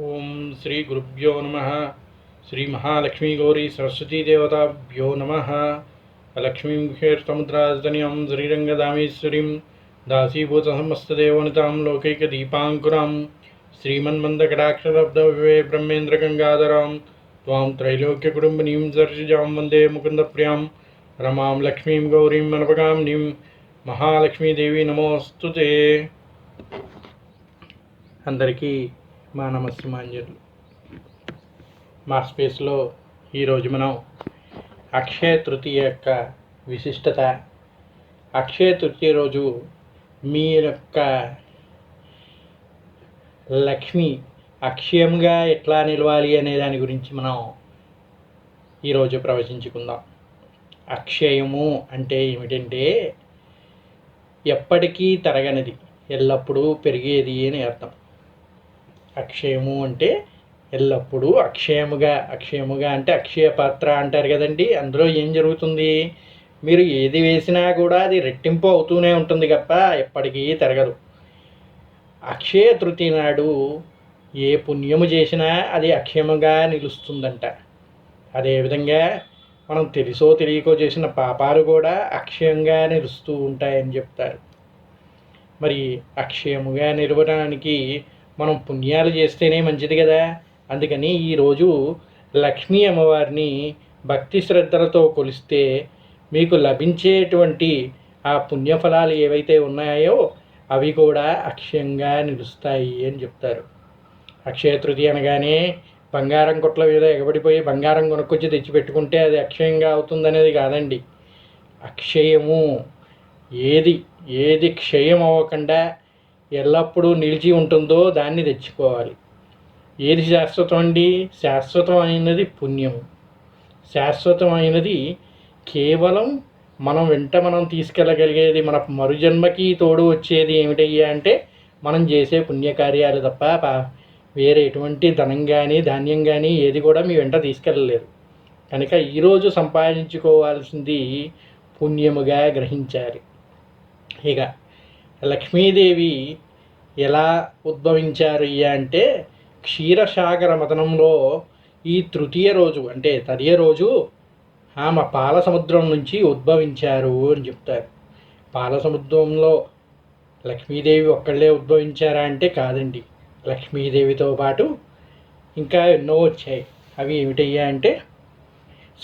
ఓం శ్రీ గురుభ్యో నమ. శ్రీ మహాలక్ష్మీ గౌరీ సరస్వతీ దేవతాభ్యో నమ. లక్ష్మీం క్షేత్రముద్రాజనీయం శ్రీరంగదామేశ్వరీం దాసీభూత సమస్తదేవనితాం లోకైకదీపాంకురాం శ్రీమన్మందకటాక్షరబ్దవే బ్రహ్మేంద్రగంగాధరాం త్వాం త్రైలోక్యకుటుంబనీం సర్షిజాం వందే ముకుందప్రియాం రమాం లక్ష్మీం గౌరీం మనపగాంనీం మహాలక్ష్మీదేవి నమోస్తుతే. అందరికీ మా నమస్మాంజలు మా స్పేస్లో ఈరోజు మనం అక్షయ తృతీయ యొక్క విశిష్టత అక్షయ తృతీయ రోజు మీ యొక్క లక్ష్మి అక్షయంగా ఎట్లా నిలవాలి అనే దాని గురించి మనం ఈరోజు ప్రవచించుకుందాం. అక్షయము అంటే ఏమిటంటే ఎప్పటికీ తరగనిది ఎల్లప్పుడూ పెరిగేది అని అర్థం. అక్షయము అంటే ఎల్లప్పుడూ అక్షయముగా అక్షయముగా అంటే అక్షయ పాత్ర అంటారు కదండి. అందులో ఏం జరుగుతుంది? మీరు ఏది వేసినా కూడా అది రెట్టింపు అవుతూనే ఉంటుంది తప్ప ఎప్పటికీ తిరగదు. అక్షయ తృతీయ నాడు ఏ పుణ్యము చేసినా అది అక్షయముగా నిలుస్తుందంట. అదేవిధంగా మనం తెలుసో తెలియకో చేసిన పాపాలు కూడా అక్షయంగా నిలుస్తూ ఉంటాయని చెప్తారు. మరి అక్షయముగా నిలవడానికి మనం పుణ్యాలు చేస్తేనే మంచిది కదా. అందుకని ఈరోజు లక్ష్మీ అమ్మవారిని భక్తి శ్రద్ధలతో కొలిస్తే మీకు లభించేటువంటి ఆ పుణ్యఫలాలు ఏవైతే ఉన్నాయో అవి కూడా అక్షయంగా నిలుస్తాయి అని చెప్తారు. అక్షయ తృతీయ అనగానే బంగారం కొట్ల మీద ఎగబడిపోయి బంగారం కొనుక్కొచ్చి తెచ్చిపెట్టుకుంటే అది అక్షయంగా అవుతుందనేది కాదండి. అక్షయము. ఏది ఏది క్షయం అవ్వకుండా ఎల్లప్పుడూ నిలిచి ఉంటుందో దాన్ని తెచ్చుకోవాలి. ఏది శాశ్వతం అండి? శాశ్వతమైనది పుణ్యం శాశ్వతమైనది కేవలం మనం వెంట మనం తీసుకెళ్ళగలిగేది మన మరుజన్మకి తోడు వచ్చేది ఏమిటయ్యా అంటే మనం చేసే పుణ్యకార్యాలు తప్ప వేరే ఎటువంటి ధనం కానీ ధాన్యం కానీ ఏది కూడా మీ వెంట తీసుకెళ్ళలేదు. కనుక ఈరోజు సంపాదించుకోవాల్సింది పుణ్యముగా గ్రహించాలి. ఇక లక్ష్మీదేవి ఎలా ఉద్భవించారు అయ్యా అంటే క్షీరసాగర మతనంలో ఈ తృతీయ రోజు అంటే తదియ రోజు ఆమె పాల సముద్రం నుంచి ఉద్భవించారు అని చెప్తారు. పాల సముద్రంలో లక్ష్మీదేవి ఒక్కళ్ళే ఉద్భవించారా అంటే కాదండి. లక్ష్మీదేవితో పాటు ఇంకా ఎన్నో వచ్చాయి. అవి ఏమిటయ్యా అంటే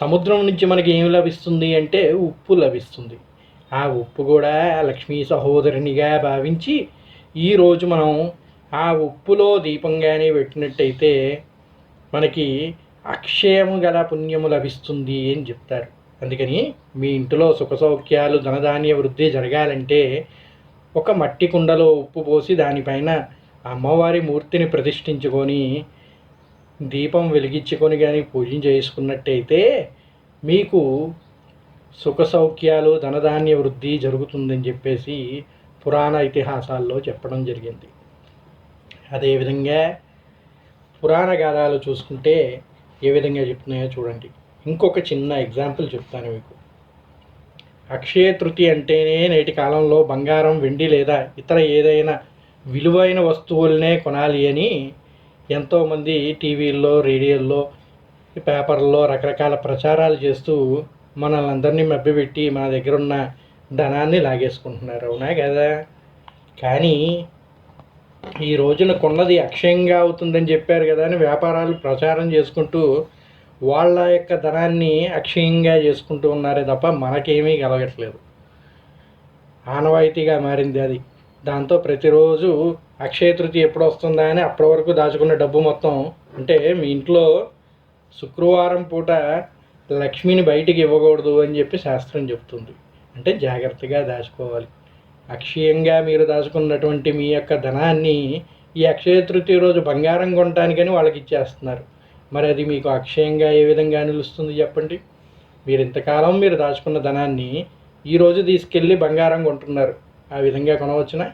సముద్రం నుంచి మనకి ఏమి లభిస్తుంది అంటే ఉప్పు లభిస్తుంది. ఆ ఉప్పు కూడా లక్ష్మీ సహోదరునిగా భావించి ఈరోజు మనం ఆ ఉప్పులో దీపంగానే పెట్టినట్టయితే మనకి అక్షయము గల పుణ్యము లభిస్తుంది అని చెప్తారు. అందుకని మీ ఇంటిలో సుఖ సౌఖ్యాలు ధనధాన్య వృద్ధి జరగాలంటే ఒక మట్టి కుండలో ఉప్పు పోసి దానిపైన అమ్మవారి మూర్తిని ప్రతిష్ఠించుకొని దీపం వెలిగించుకొని కానీ పూజ చేసుకున్నట్టయితే మీకు సుఖ సౌఖ్యాలు ధనధాన్య వృద్ధి జరుగుతుందని చెప్పేసి పురాణ ఇతిహాసాల్లో చెప్పడం జరిగింది. అదేవిధంగా పురాణ గాథాలు చూసుకుంటే ఏ విధంగా చెప్తున్నాయో చూడండి. ఇంకొక చిన్న ఎగ్జాంపుల్ చెప్తాను మీకు. అక్షయ తృతి అంటేనే నేటి కాలంలో బంగారం వెండి లేదా ఇతర ఏదైనా విలువైన వస్తువులనే కొనాలి అని ఎంతోమంది టీవీల్లో రేడియోల్లో పేపర్లో రకరకాల ప్రచారాలు చేస్తూ మనల్ని అందరినీ మభ్యపెట్టి మన దగ్గర ఉన్న ధనాన్ని లాగేసుకుంటున్నారు. అవునా కదా? కానీ ఈ రోజున కొన్నది అక్షయంగా అవుతుందని చెప్పారు కదా అని వ్యాపారాలు ప్రచారం చేసుకుంటూ వాళ్ళ యొక్క ధనాన్ని అక్షయంగా చేసుకుంటూ ఉన్నారే తప్ప మనకేమీ కలగట్లేదు. ఆనవాయితీగా మారింది అది. దాంతో ప్రతిరోజు అక్షయ తృతీయ ఎప్పుడు వస్తుందా అని అప్పటి వరకు దాచుకున్న డబ్బు మొత్తం అంటే మీ ఇంట్లో శుక్రవారం పూట లక్ష్మిని బయటికి ఇవ్వకూడదు అని చెప్పి శాస్త్రం చెప్తుంది. అంటే జాగ్రత్తగా దాచుకోవాలి. అక్షయంగా మీరు దాచుకున్నటువంటి మీ యొక్క ధనాన్ని ఈ అక్షయ తృతీయ రోజు బంగారం కొనటానికని వాళ్ళకి ఇచ్చేస్తున్నారు. మరి అది మీకు అక్షయంగా ఏ విధంగా నిలుస్తుంది చెప్పండి? మీరు ఇంతకాలం మీరు దాచుకున్న ధనాన్ని ఈరోజు తీసుకెళ్ళి బంగారం కొంటున్నారు. ఆ విధంగా కొనవచ్చునా?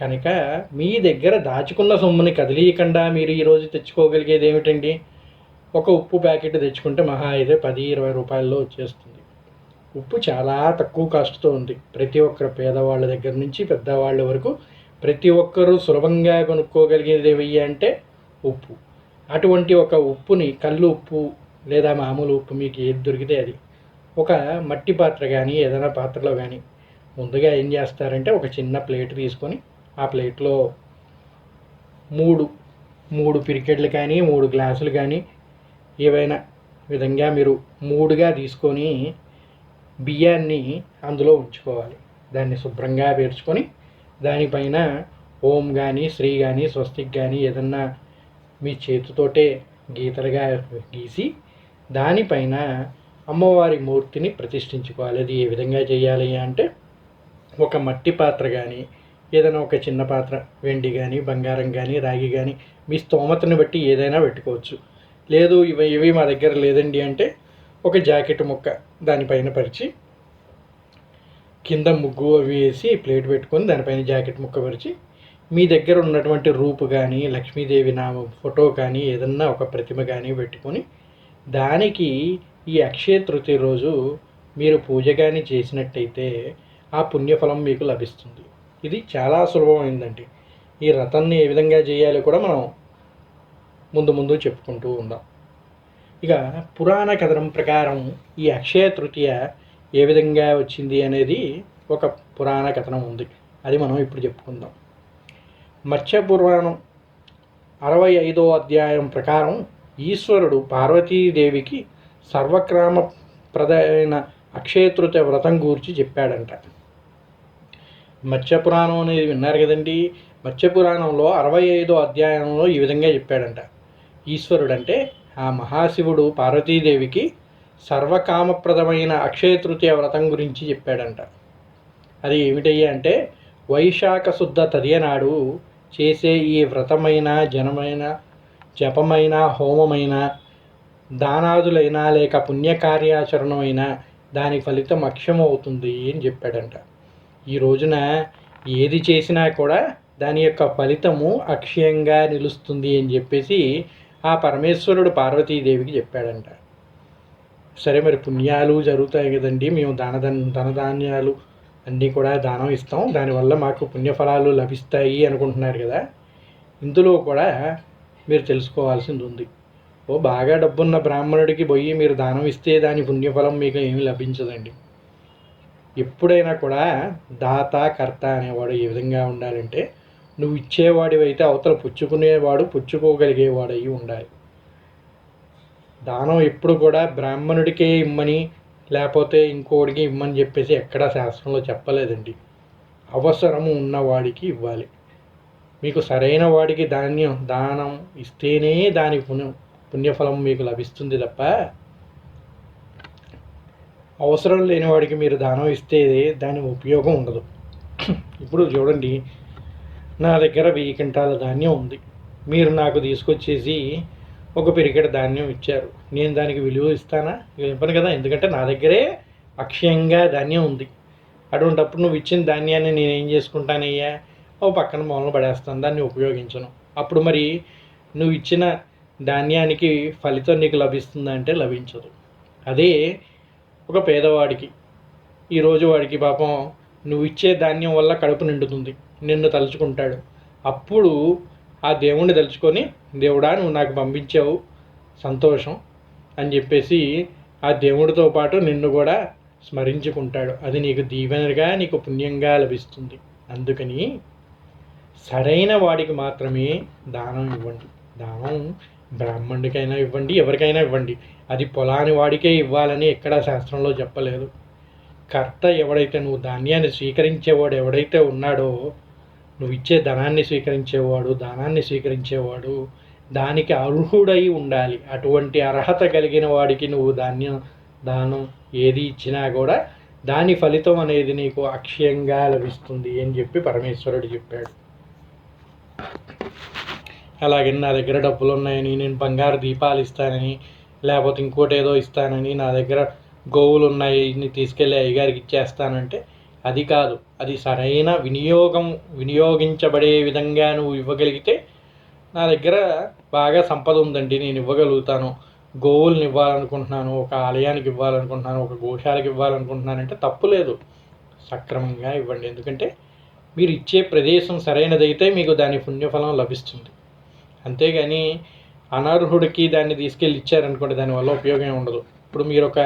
కనుక మీ దగ్గర దాచుకున్న సొమ్ముని కదిలీయకుండా మీరు ఈరోజు తెచ్చుకోగలిగేది ఏమిటండి? ఒక ఉప్పు ప్యాకెట్ తెచ్చుకుంటే మహా అయితే పది ఇరవై రూపాయల్లో వచ్చేస్తుంది. ఉప్పు చాలా తక్కువ కాస్ట్తో ఉంది. ప్రతి ఒక్కరు పేదవాళ్ళ దగ్గర నుంచి పెద్దవాళ్ళ వరకు ప్రతి ఒక్కరూ సులభంగా కొనుక్కోగలిగేది ఏవి అంటే ఉప్పు. అటువంటి ఒక ఉప్పుని కళ్ళు ఉప్పు లేదా మామూలు ఉప్పు మీకు ఏది దొరికితే అది. ఒక మట్టి పాత్ర కానీ ఏదైనా పాత్రలో కానీ ముందుగా ఏం చేస్తారంటే ఒక చిన్న ప్లేట్ తీసుకొని ఆ ప్లేట్లో మూడు మూడు పిరికెట్లు కానీ మూడు గ్లాసులు కానీ ఏవైనా విధంగా మీరు మూడుగా తీసుకొని బియ్యాన్ని అందులో ఉంచుకోవాలి. దాన్ని శుభ్రంగా పేర్చుకొని దానిపైన ఓం కానీ శ్రీ కానీ స్వస్తిక్ కానీ ఏదన్నా మీ చేతితోటే గీతలుగా గీసి దానిపైన అమ్మవారి మూర్తిని ప్రతిష్ఠించుకోవాలి. అది ఏ విధంగా చేయాలి అంటే ఒక మట్టి పాత్ర కానీ ఏదైనా ఒక చిన్న పాత్ర వెండి కానీ బంగారం కానీ రాగి కానీ మీ స్తోమతను బట్టి ఏదైనా పెట్టుకోవచ్చు. లేదు ఇవి ఇవి మా దగ్గర లేదండి అంటే ఒక జాకెట్ ముక్క దానిపైన పరిచి కింద ముగ్గు అవి వేసి ప్లేట్ పెట్టుకొని దానిపైన జాకెట్ ముక్క పరిచి మీ దగ్గర ఉన్నటువంటి రూపు కానీ లక్ష్మీదేవి నా ఫోటో కానీ ఏదన్నా ఒక ప్రతిమ కానీ పెట్టుకొని దానికి ఈ అక్షయ తృతీయ రోజు మీరు పూజ కానీ చేసినట్టయితే ఆ పుణ్యఫలం మీకు లభిస్తుంది. ఇది చాలా సులభమైందండి. ఈ రథాన్ని ఏ విధంగా చేయాలో కూడా మనం ముందు ముందు చెప్పుకుంటూ ఉందాం. ఇక పురాణ కథనం ప్రకారం ఈ అక్షయ తృతీయ ఏ విధంగా వచ్చింది అనేది ఒక పురాణ కథనం ఉంది. అది మనం ఇప్పుడు చెప్పుకుందాం. మత్స్య పురాణం అరవై ఐదో అధ్యాయం ప్రకారం ఈశ్వరుడు పార్వతీదేవికి సర్వక్రామ ప్రదైన అక్షయతృత వ్రతం గూర్చి చెప్పాడంట. మత్స్యపురాణం అనేది విన్నారు కదండి? మత్స్యపురాణంలో అరవై ఐదో అధ్యాయంలో ఈ విధంగా చెప్పాడంట. ఈశ్వరుడంటే ఆ మహాశివుడు పార్వతీదేవికి సర్వకామప్రదమైన అక్షయతృతీయ వ్రతం గురించి చెప్పాడంట. అది ఏమిటయ్యా అంటే వైశాఖ శుద్ధ తదియనాడు చేసే ఈ వ్రతమైన జనమైన జపమైన హోమమైన దానాదులైనా లేక పుణ్యకార్యాచరణమైన దాని ఫలితం అక్షమవుతుంది అని చెప్పాడంట. ఈ రోజున ఏది చేసినా కూడా దాని యొక్క ఫలితము అక్షయంగా నిలుస్తుంది అని చెప్పేసి ఆ పరమేశ్వరుడు పార్వతీదేవికి చెప్పాడంట. సరే మరి పుణ్యాలు జరుగుతాయి కదండి మేము దాన ధనధాన్యాలు అన్నీ కూడా దానం ఇస్తాం. దానివల్ల మాకు పుణ్యఫలాలు లభిస్తాయి అనుకుంటున్నారు కదా. ఇందులో కూడా మీరు తెలుసుకోవాల్సింది ఉంది. ఓ బాగా డబ్బున్న బ్రాహ్మణుడికి పోయి మీరు దానం ఇస్తే దాని పుణ్యఫలం మీకు ఏమి లభించదండి. ఎప్పుడైనా కూడా దాత కర్త అనేవాడు ఏ విధంగా ఉండాలంటే నువ్వు ఇచ్చేవాడివి అయితే అవతల పుచ్చుకునేవాడు పుచ్చుకోగలిగేవాడు ఉండాలి. దానం ఎప్పుడు కూడా బ్రాహ్మణుడికే ఇమ్మని లేకపోతే ఇంకోడికి ఇమ్మని చెప్పేసి ఎక్కడా శాస్త్రంలో చెప్పలేదండి. అవసరము ఉన్నవాడికి ఇవ్వాలి. మీకు సరైన వాడికి ధాన్యం దానం ఇస్తేనే దాని పుణ్యం పుణ్యఫలం మీకు లభిస్తుంది తప్ప అవసరం లేని వాడికి మీరు దానం ఇస్తే దాని ఉపయోగం ఉండదు. ఇప్పుడు చూడండి నా దగ్గర వెయ్యి క్వింటాల ధాన్యం ఉంది. మీరు నాకు తీసుకొచ్చేసి ఒక పెరిగడ ధాన్యం ఇచ్చారు. నేను దానికి విలువ ఇస్తానా? ఇవ్వను కదా ఎందుకంటే నా దగ్గరే అక్షయంగా ధాన్యం ఉంది. అటువంటప్పుడు నువ్వు ఇచ్చిన ధాన్యాన్ని నేను ఏం చేసుకుంటానయ్యా? ఓ పక్కన మూలన పడేస్తాను దాన్ని ఉపయోగించను. అప్పుడు మరి నువ్వు ఇచ్చిన ధాన్యానికి ఫలితం నీకు లభిస్తుందా అంటే లభించదు. అదే ఒక పేదవాడికి ఈరోజు వాడికి పాపం నువ్వు ఇచ్చే ధాన్యం వల్ల కడుపు నిండుతుంది. నిన్ను తలుచుకుంటాడు. అప్పుడు ఆ దేవుణ్ణి తలుచుకొని దేవుడా నువ్వు నాకు పంపించావు సంతోషం అని చెప్పేసి ఆ దేవుడితో పాటు నిన్ను కూడా స్మరించుకుంటాడు. అది నీకు దీవెనగా నీకు పుణ్యంగా లభిస్తుంది. అందుకని సరైన వాడికి మాత్రమే దానం ఇవ్వండి. దానం బ్రాహ్మణుడికైనా ఇవ్వండి ఎవరికైనా ఇవ్వండి. అది పొలాని వాడికే ఇవ్వాలని ఎక్కడా శాస్త్రంలో చెప్పలేదు. కర్త ఎవడైతే నువ్వు ధాన్యాన్ని స్వీకరించేవాడు ఎవడైతే ఉన్నాడో నువ్వు ఇచ్చే ధనాన్ని స్వీకరించేవాడు దానాన్ని స్వీకరించేవాడు దానికి అర్హుడై ఉండాలి. అటువంటి అర్హత కలిగిన వాడికి నువ్వు ధాన్యం దానం ఏది ఇచ్చినా కూడా దాని ఫలితం అనేది నీకు అక్షయంగా లభిస్తుంది అని చెప్పి పరమేశ్వరుడు చెప్పాడు. అలాగే నా దగ్గర డబ్బులు ఉన్నాయని నేను బంగారు దీపాలు ఇస్తానని లేకపోతే ఇంకోటి ఏదో ఇస్తానని నా దగ్గర గోవులు ఉన్నాయి తీసుకెళ్ళి అయ్యగారికి ఇచ్చేస్తానంటే అది కాదు. అది సరైన వినియోగం వినియోగించబడే విధంగా నువ్వు ఇవ్వగలిగితే నా దగ్గర బాగా సంపద ఉందండి. నేను ఇవ్వగలుగుతాను. గోవులను ఇవ్వాలనుకుంటున్నాను ఒక ఆలయానికి ఇవ్వాలనుకుంటున్నాను ఒక గోశాలకు ఇవ్వాలనుకుంటున్నాను అంటే తప్పు లేదు. సక్రమంగా ఇవ్వండి. ఎందుకంటే మీరు ఇచ్చే ప్రదేశం సరైనదైతే మీకు దాని పుణ్యఫలం లభిస్తుంది. అంతేగాని అనర్హుడికి దాన్ని తీసుకెళ్ళి ఇచ్చారనుకోండి దానివల్ల ఉపయోగం ఉండదు. ఇప్పుడు మీరు ఒక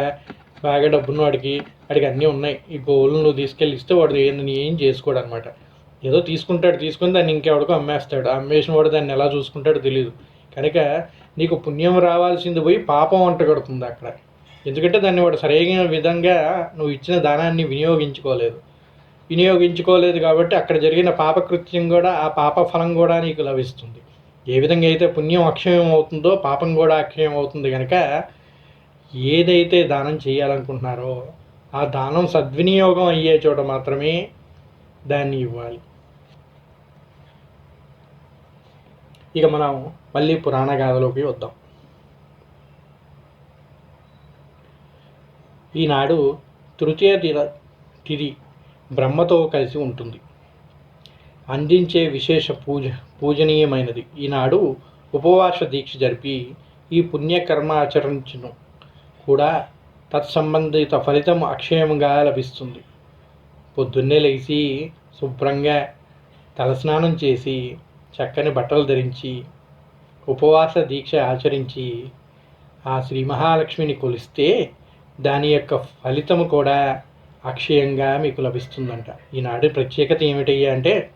బాగా డబ్బున్న వాడికి వాడికి అన్నీ ఉన్నాయి. ఈ గోవులు నువ్వు తీసుకెళ్ళి ఇస్తే వాడు ఏం ఏం చేసుకోడు అనమాట ఏదో తీసుకుంటాడు తీసుకుని దాన్ని ఇంకెవడికో అమ్మేస్తాడు. ఆ అమ్మేసిన వాడు దాన్ని ఎలా చూసుకుంటాడో తెలియదు కనుక నీకు పుణ్యం రావాల్సింది పోయి పాపం వంట కడుతుంది అక్కడ. ఎందుకంటే దాన్ని వాడు సరైన విధంగా నువ్వు ఇచ్చిన దానాన్ని వినియోగించుకోలేదు. వినియోగించుకోలేదు కాబట్టి అక్కడ జరిగిన పాపకృత్యం కూడా ఆ పాప ఫలం కూడా నీకు లభిస్తుంది. ఏ విధంగా అయితే పుణ్యం అక్షయం అవుతుందో పాపం కూడా అక్షయం అవుతుంది కనుక ఏదైతే దానం చేయాలనుకుంటున్నారో ఆ దానం సద్వినియోగం అయ్యే చోట మాత్రమే దాన్ని ఇవ్వాలి. ఇక మనం మళ్ళీ పురాణ గాథలోకి వద్దాం. ఈనాడు తృతీయ తిథ బ్రహ్మతో కలిసి ఉంటుంది. అందించే విశేష పూజ పూజనీయమైనది. ఈనాడు ఉపవాస దీక్ష జరిపి ఈ పుణ్యకర్మ ఆచరించును కూడా తత్సంబంధిత ఫలితం అక్షయంగా లభిస్తుంది. పొద్దున్నే లేచి శుభ్రంగా తలస్నానం చేసి చక్కని బట్టలు ధరించి ఉపవాస దీక్ష ఆచరించి ఆ శ్రీ మహాలక్ష్మిని కొలిస్తే దాని యొక్క ఫలితము కూడా అక్షయంగా మీకు లభిస్తుందంట. ఈనాడు ప్రత్యేకత ఏమిటయ్యా అంటే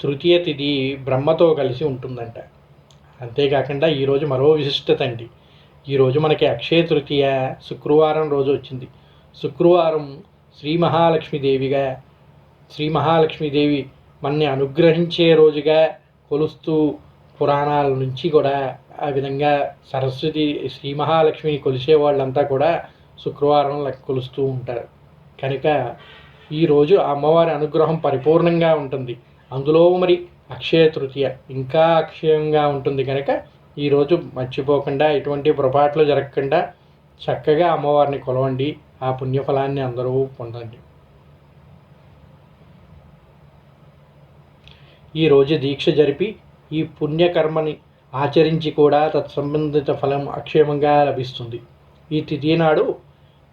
తృతీయ తిథి బ్రహ్మతో కలిసి ఉంటుందంట. అంతేకాకుండా ఈరోజు మరో విశిష్టత అండి. ఈరోజు మనకి అక్షయ తృతీయ శుక్రవారం రోజు వచ్చింది. శుక్రవారం శ్రీ మహాలక్ష్మీదేవిగా శ్రీ మహాలక్ష్మీదేవి మనని అనుగ్రహించే రోజుగా కొలుస్తూ పురాణాల నుంచి కూడా ఆ విధంగా సరస్వతి శ్రీ మహాలక్ష్మిని కొలిసే వాళ్ళంతా కూడా శుక్రవారం కొలుస్తూ ఉంటారు. కనుక ఈరోజు అమ్మవారి అనుగ్రహం పరిపూర్ణంగా ఉంటుంది. అందులో మరి అక్షయ తృతీయ ఇంకా అక్షయంగా ఉంటుంది కనుక ఈరోజు మర్చిపోకుండా ఎటువంటి పొరపాట్లు జరగకుండా చక్కగా అమ్మవారిని కొలవండి. ఆ పుణ్యఫలాన్ని అందరూ పొందండి. ఈరోజు దీక్ష జరిపి ఈ పుణ్యకర్మని ఆచరించి కూడా తత్సంబంధిత ఫలం అక్షేమంగా లభిస్తుంది. ఈ తిథి నాడు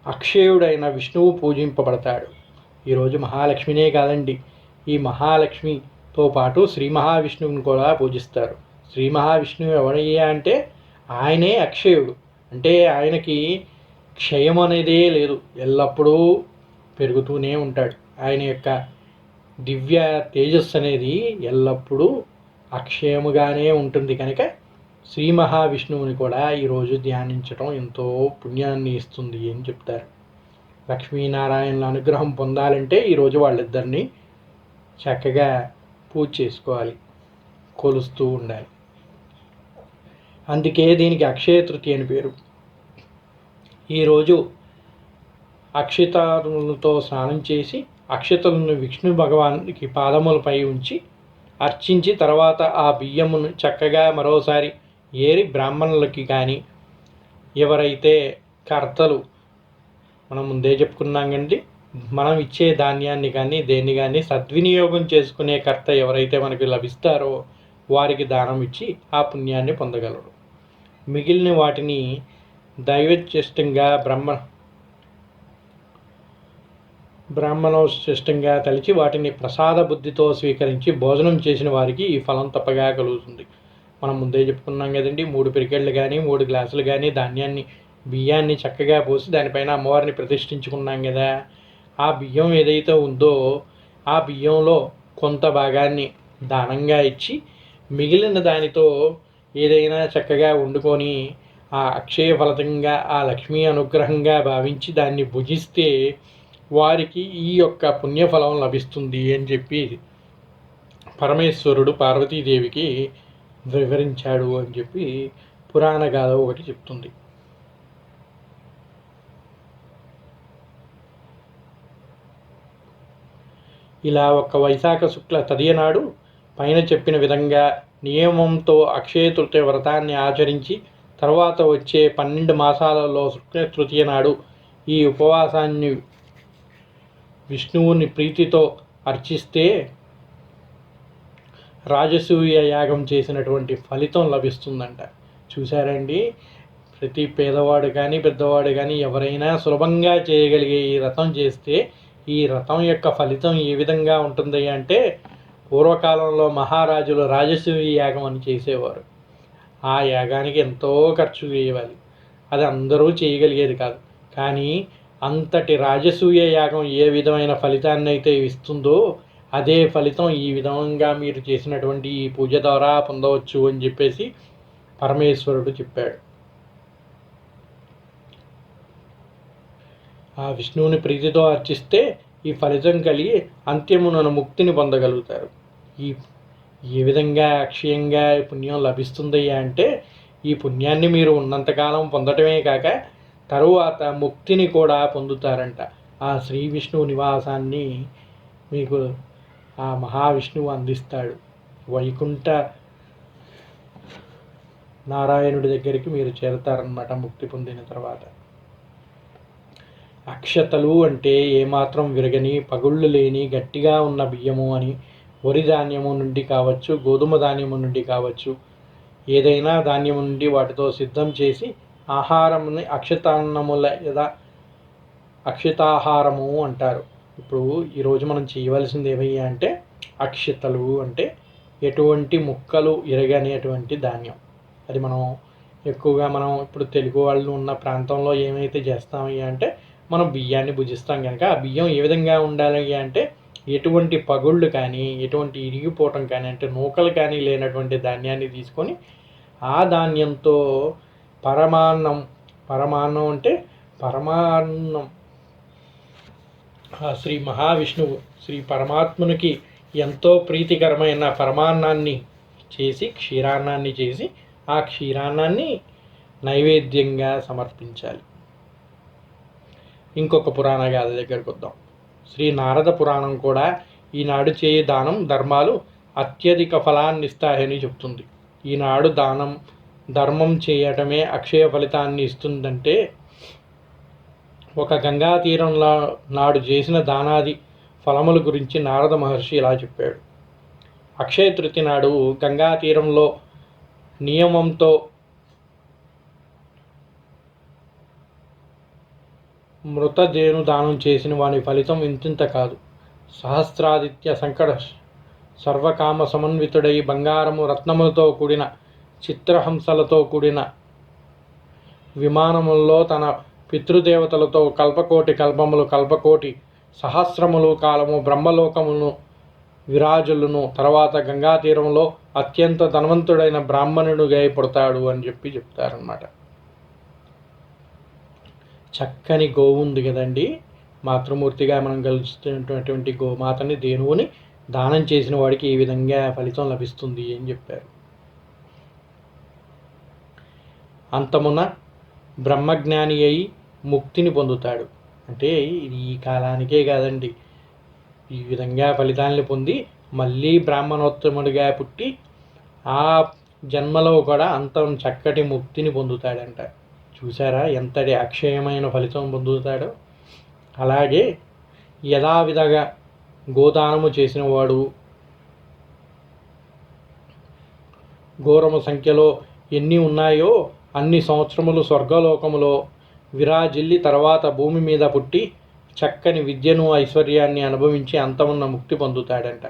అక్షయుడైన విష్ణువు పూజింపబడతాడు. ఈరోజు మహాలక్ష్మినే కాదండి ఈ మహాలక్ష్మితో పాటు శ్రీ మహావిష్ణువుని కూడా పూజిస్తారు. శ్రీ మహావిష్ణువు ఎవరయ్యా అంటే ఆయనే అక్షయుడు. అంటే ఆయనకి క్షయం అనేదే లేదు. ఎల్లప్పుడూ పెరుగుతూనే ఉంటాడు. ఆయన యొక్క దివ్య తేజస్సు అనేది ఎల్లప్పుడూ అక్షయముగానే ఉంటుంది కనుక శ్రీ మహావిష్ణువుని కూడా ఈరోజు ధ్యానించడం ఎంతో పుణ్యాన్ని ఇస్తుంది అని చెప్తారు. లక్ష్మీనారాయణల అనుగ్రహం పొందాలంటే ఈరోజు వాళ్ళిద్దరిని చక్కగా పూజ చేసుకోవాలి. కొలుస్తూ ఉండాలి. అందుకే దీనికి అక్షయ తృతీయ అని పేరు. ఈరోజు అక్షితాలతో స్నానం చేసి అక్షతలను విష్ణు భగవానికి పాదములపై ఉంచి అర్చించి తర్వాత ఆ బియ్యమును చక్కగా మరోసారి ఏరి బ్రాహ్మణులకి కానీ ఎవరైతే కర్తలు మనం ముందే చెప్పుకున్నాం కండి మనం ఇచ్చే ధాన్యాన్ని కానీ దేన్ని కానీ సద్వినియోగం చేసుకునే కర్త ఎవరైతే మనకి లభిస్తారో వారికి దానం ఇచ్చి ఆ పుణ్యాన్ని పొందగలరు. మిగిలిన వాటిని దైవచిష్టంగా బ్రహ్మ బ్రాహ్మణోశిష్టంగా తలిచి వాటిని ప్రసాద బుద్ధితో స్వీకరించి భోజనం చేసిన వారికి ఈ ఫలం తప్పగా కలుగుతుంది. మనం ముందే చెప్పుకున్నాం కదండి మూడు పిరికెళ్ళు కానీ మూడు గ్లాసులు కానీ ధాన్యాన్ని బియ్యాన్ని చక్కగా పోసి దానిపైన అమ్మవారిని ప్రతిష్ఠించుకున్నాం కదా. ఆ బియ్యం ఏదైతే ఉందో ఆ బియ్యంలో కొంత భాగాన్ని దానంగా ఇచ్చి మిగిలిన దానితో ఏదైనా చక్కగా వండుకొని ఆ అక్షయ ఫలితంగా ఆ లక్ష్మీ అనుగ్రహంగా భావించి దాన్ని భుజిస్తే వారికి ఈ యొక్క పుణ్యఫలం లభిస్తుంది అని చెప్పి పరమేశ్వరుడు పార్వతీదేవికి వివరించాడు అని చెప్పి పురాణ గాథ ఒకటి చెప్తుంది. ఇలా ఒక వైశాఖ శుక్ల తదియనాడు పైన చెప్పిన విధంగా నియమంతో అక్షయ తృతీయ వ్రతాన్ని ఆచరించి తర్వాత వచ్చే పన్నెండు మాసాలలో శుక్ల తృతీయ నాడు ఈ ఉపవాసాన్ని విష్ణువుని ప్రీతితో అర్చిస్తే రాజసూయ యాగం చేసినటువంటి ఫలితం లభిస్తుందంట. చూసారండి ప్రతి పేదవాడు కానీ పెద్దవాడు కానీ ఎవరైనా సులభంగా చేయగలిగే ఈ రథం చేస్తే ఈ రథం యొక్క ఫలితం ఏ విధంగా ఉంటుంది అంటే పూర్వకాలంలో మహారాజులు రాజసూయ యాగం అని చేసేవారు. ఆ యాగానికి ఎంతో ఖర్చు వేయాలి. అది అందరూ చేయగలిగేది కాదు. కానీ అంతటి రాజసూయ యాగం ఏ విధమైన ఫలితాన్ని అయితే ఇస్తుందో అదే ఫలితం ఈ విధంగా మీరు చేసినటువంటి ఈ పూజ ద్వారా పొందవచ్చు అని చెప్పేసి పరమేశ్వరుడు చెప్పాడు. ఆ విష్ణువుని ప్రీతితో అర్చిస్తే ఈ ఫలితం కలిగి అంత్యమునను ముక్తిని పొందగలుగుతారు. ఈ ఏ విధంగా అక్షయంగా పుణ్యం లభిస్తుందయ్యా అంటే ఈ పుణ్యాన్ని మీరు ఉన్నంతకాలం పొందటమే కాక తరువాత ముక్తిని కూడా పొందుతారంట. ఆ శ్రీ విష్ణువు నివాసాన్ని మీకు ఆ మహావిష్ణువు అందిస్తాడు. వైకుంఠ నారాయణుడి దగ్గరికి మీరు చేరతారనమాట ముక్తి పొందిన తర్వాత. అక్షతలు అంటే ఏమాత్రం విరగని పగుళ్ళు లేని గట్టిగా ఉన్న బియ్యము అని వరి ధాన్యము నుండి కావచ్చు గోధుమ ధాన్యము నుండి కావచ్చు ఏదైనా ధాన్యము నుండి వాటితో సిద్ధం చేసి ఆహారముని అక్షతాన్నముల యథా అక్షితాహారము అంటారు. ఇప్పుడు ఈరోజు మనం చేయవలసింది ఏమయ్యా అంటే అక్షతలు అంటే ఎటువంటి ముక్కలు ఇరగనేటువంటి ధాన్యం. అది మనం ఎక్కువగా మనం ఇప్పుడు తెలుగు వాళ్ళు ఉన్న ప్రాంతంలో ఏమైతే చేస్తామయ్యా అంటే మనం బియ్యాన్ని భుజిస్తాం కనుక ఆ బియ్యం ఏ విధంగా ఉండాలి అంటే ఎటువంటి పగుళ్ళు కానీ ఎటువంటి ఇరిగిపోవటం కానీ అంటే నూకలు కానీ లేనటువంటి ధాన్యాన్ని తీసుకొని ఆ ధాన్యంతో పరమాన్నం పరమాన్నం అంటే పరమాన్నం. శ్రీ మహావిష్ణువు శ్రీ పరమాత్మునికి ఎంతో ప్రీతికరమైన పరమాన్నాన్ని చేసి క్షీరాన్నాన్ని చేసి ఆ క్షీరాన్నాన్ని నైవేద్యంగా సమర్పించాలి. ఇంకొక పురాణ గాథ దగ్గరకు వద్దాం. శ్రీ నారద పురాణం కూడా ఈనాడు చేయి దానం ధర్మాలు అత్యధిక ఫలాన్ని ఇస్తాయని చెప్తుంది. ఈనాడు దానం ధర్మం చేయటమే అక్షయ ఫలితాన్ని ఇస్తుందంటే ఒక గంగా తీరంలో నాడు చేసిన దానాది ఫలముల గురించి నారద మహర్షి ఇలా చెప్పాడు. అక్షయ తృతి నాడు గంగా తీరంలో నియమంతో మృతదేను దానం చేసిన వాని ఫలితం ఇంతింత కాదు. సహస్రాదిత్య సంకట సర్వకామ సమన్వితుడై బంగారము రత్నములతో కూడిన చిత్రహంసలతో కూడిన విమానముల్లో తన పితృదేవతలతో కల్పకోటి కల్పములు కల్పకోటి సహస్రములు కాలము బ్రహ్మలోకమును విరాజులను తర్వాత గంగా తీరంలో అత్యంత ధనవంతుడైన బ్రాహ్మణుడు పుడతాడు అని చెప్పి చెప్తారనమాట చక్కని గోవు ఉంది కదండి. మాతృమూర్తిగా మనం కలుస్తున్నటువంటి గోమాతని దేనువుని దానం చేసిన వాడికి ఈ విధంగా ఫలితం లభిస్తుంది అని చెప్పారు. అంతమున బ్రహ్మజ్ఞాని అయి ముక్తిని పొందుతాడు. అంటే ఇది ఈ కాలానికే కాదండి. ఈ విధంగా ఫలితాలను పొంది మళ్ళీ బ్రాహ్మణోత్తముడిగా పుట్టి ఆ జన్మలో కూడా అంతం చక్కటి ముక్తిని పొందుతాడంట. చూసారా ఎంతటి అక్షయమైన ఫలితం పొందుతాడో. అలాగే యథావిధగా గోదానము చేసిన వాడు ఘోరము సంఖ్యలో ఎన్ని ఉన్నాయో అన్ని సంవత్సరములు స్వర్గలోకములో విరాజిల్లి తర్వాత భూమి మీద పుట్టి చక్కని విద్యను ఐశ్వర్యాన్ని అనుభవించి అంతమున్న ముక్తి పొందుతాడంట.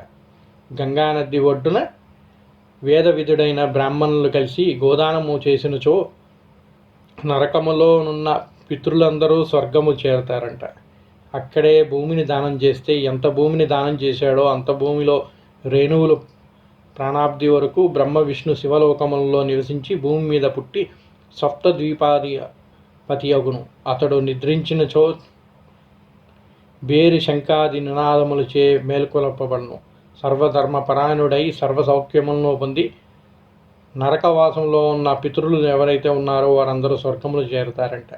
గంగానది ఒడ్డున వేదవిధుడైన బ్రాహ్మణులు కలిసి గోదానము చేసినచో నరకములోనున్న పితృలందరూ స్వర్గము చేరతారంట. అక్కడే భూమిని దానం చేస్తే ఎంత భూమిని దానం చేశాడో అంత భూమిలో రేణువులు ప్రాణాబ్ది వరకు బ్రహ్మ విష్ణు శివలోకములలో నివసించి భూమి మీద పుట్టి సప్త ద్వీపాది పతి అగును. అతడు నిద్రించిన చో బేరి శంకాది నినాదములచే మేల్కొలపబడును. సర్వధర్మ పరాయణుడై సర్వ పొంది నరకవాసంలో ఉన్న పితృలు ఎవరైతే ఉన్నారో వారందరూ స్వర్గములు చేరుతారంట.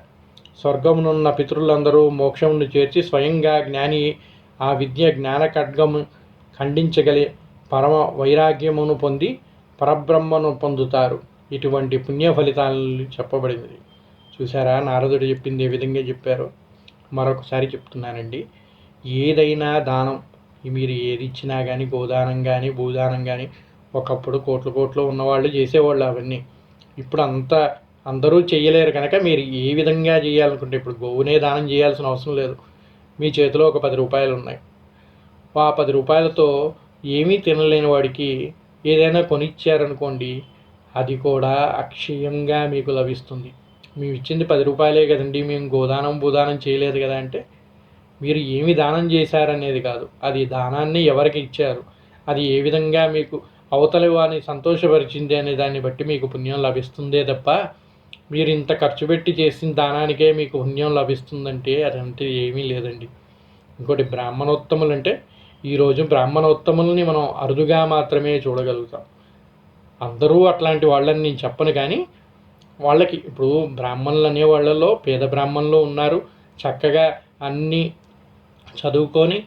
స్వర్గమునున్న పితృలందరూ మోక్షమును చేర్చి స్వయంగా జ్ఞాని ఆ విద్య జ్ఞాన ఖడ్గము ఖండించగలి పరమ వైరాగ్యమును పొంది పరబ్రహ్మను పొందుతారు. ఇటువంటి పుణ్య ఫలితాలు చెప్పబడింది. చూసారా నారదుడు చెప్పింది ఏ విధంగా చెప్పారు? మరొకసారి చెప్తున్నానండి. ఏదైనా దానం మీరు ఏది ఇచ్చినా కానీ గోదానం కానీ భూదానం కానీ ఒకప్పుడు కోట్లు కోట్లు ఉన్నవాళ్ళు చేసేవాళ్ళు అవన్నీ. ఇప్పుడు అంతా అందరూ చేయలేరు కనుక మీరు ఏ విధంగా చేయాలనుకుంటే ఇప్పుడు గోవునే దానం చేయాల్సిన అవసరం లేదు. మీ చేతిలో ఒక పది రూపాయలు ఉన్నాయి. ఆ పది రూపాయలతో ఏమీ తినలేని వాడికి ఏదైనా కొనిచ్చారనుకోండి అది కూడా అక్షయంగా మీకు లభిస్తుంది. మేము ఇచ్చింది పది రూపాయలే కదండి మేము గోదానం భూదానం చేయలేదు కదా అంటే మీరు ఏమి దానం చేశారనేది కాదు. అది దానాన్ని ఎవరికి ఇచ్చారు? అది ఏ విధంగా మీకు అవతలి వారిని సంతోషపరిచింది అనే దాన్ని బట్టి మీకు పుణ్యం లభిస్తుందే తప్ప మీరు ఇంత ఖర్చు పెట్టి చేసిన దానానికే మీకు పుణ్యం లభిస్తుందంటే అదంటే ఏమీ లేదండి. ఇంకోటి బ్రాహ్మణోత్తములు అంటే ఈరోజు బ్రాహ్మణోత్తముల్ని మనం అరుదుగా మాత్రమే చూడగలుగుతాం. అందరూ అట్లాంటి వాళ్ళని నేను చెప్పను కానీ వాళ్ళకి ఇప్పుడు బ్రాహ్మణులు అనే వాళ్ళలో పేద బ్రాహ్మణులు ఉన్నారు. చక్కగా అన్నీ చదువుకొని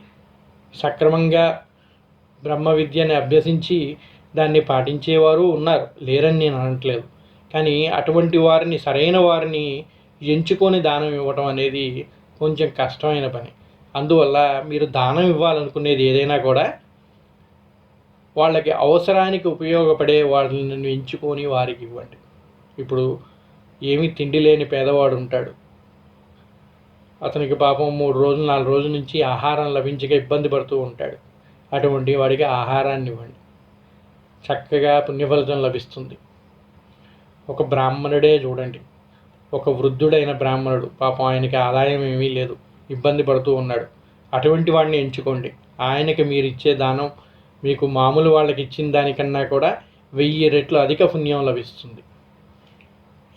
సక్రమంగా బ్రహ్మ విద్యని అభ్యసించి దాన్ని పాటించేవారు ఉన్నారు. లేరని నేను అనట్లేదు. కానీ అటువంటి వారిని సరైన వారిని ఎంచుకొని దానం ఇవ్వటం అనేది కొంచెం కష్టమైన పని. అందువల్ల మీరు దానం ఇవ్వాలనుకునేది ఏదైనా కూడా వాళ్ళకి అవసరానికి ఉపయోగపడే వాళ్ళని ఎంచుకొని వారికి ఇవ్వండి. ఇప్పుడు ఏమీ తిండి లేని పేదవాడు ఉంటాడు. అతనికి పాపం మూడు రోజులు నాలుగు రోజుల నుంచి ఆహారం లభించక ఇబ్బంది పడుతూ ఉంటాడు. అటువంటి వాడికి ఆహారాన్ని ఇవ్వండి. చక్కగా పుణ్యఫలితం లభిస్తుంది. ఒక బ్రాహ్మణుడే చూడండి. ఒక వృద్ధుడైన బ్రాహ్మణుడు. పాపం ఆయనకి ఆదాయం ఏమీ లేదు. ఇబ్బంది పడుతూ ఉన్నాడు. అటువంటి వాడిని ఎంచుకోండి. ఆయనకి మీరు ఇచ్చే దానం మీకు మామూలు వాళ్ళకి ఇచ్చిన దానికన్నా కూడా వెయ్యి రెట్లు అధిక పుణ్యం లభిస్తుంది.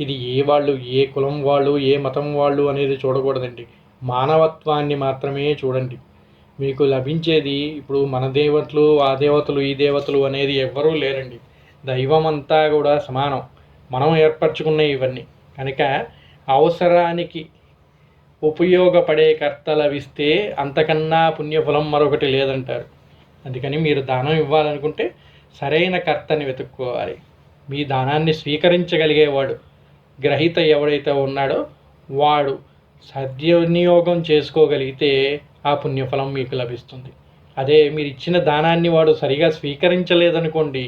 ఇది ఏ వాళ్ళు ఏ కులం వాళ్ళు ఏ మతం వాళ్ళు అనేది చూడకూడదండి. మానవత్వాన్ని మాత్రమే చూడండి. మీకు లభించేది ఇప్పుడు మన దేవతలు ఆ దేవతలు ఈ దేవతలు అనేది ఎవ్వరూ లేరండి. దైవం అంతా కూడా సమానం. మనం ఏర్పరచుకున్న ఇవన్నీ. కనుక అవసరానికి ఉపయోగపడే కర్త లభిస్తే అంతకన్నా పుణ్యఫలం మరొకటి లేదంటారు. అందుకని మీరు దానం ఇవ్వాలనుకుంటే సరైన కర్తని వెతుక్కోవాలి. మీ దానాన్ని స్వీకరించగలిగేవాడు గ్రహీత ఎవడైతే ఉన్నాడో వాడు సద్వినియోగం చేసుకోగలిగితే ఆ పుణ్యఫలం మీకు లభిస్తుంది. అదే మీరు ఇచ్చిన దానాన్ని వాడు సరిగా స్వీకరించలేదనుకోండి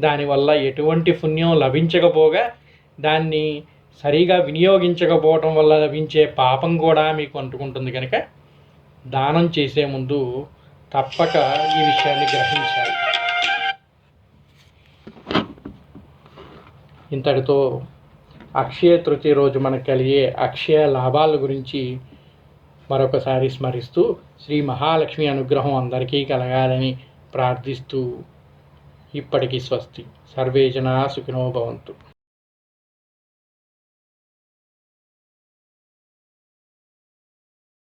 దానివల్ల ఎటువంటి పుణ్యం లభించకపోగా దాన్ని సరిగా వినియోగించకపోవటం వల్ల లభించే పాపం కూడా మీకు అంటుకుంటుంది కనుక దానం చేసే ముందు తప్పక ఈ విషయాన్ని గ్రహించాలి. ఇంతటితో అక్షయ తృతీయ రోజు మనకు కలిగే అక్షయ లాభాల గురించి మరొకసారి స్మరిస్తూ శ్రీ మహాలక్ష్మి అనుగ్రహం అందరికీ కలగాలని ప్రార్థిస్తూ ఇప్పటికీ స్వస్తి. సర్వే జనా సుఖినో భవంతు.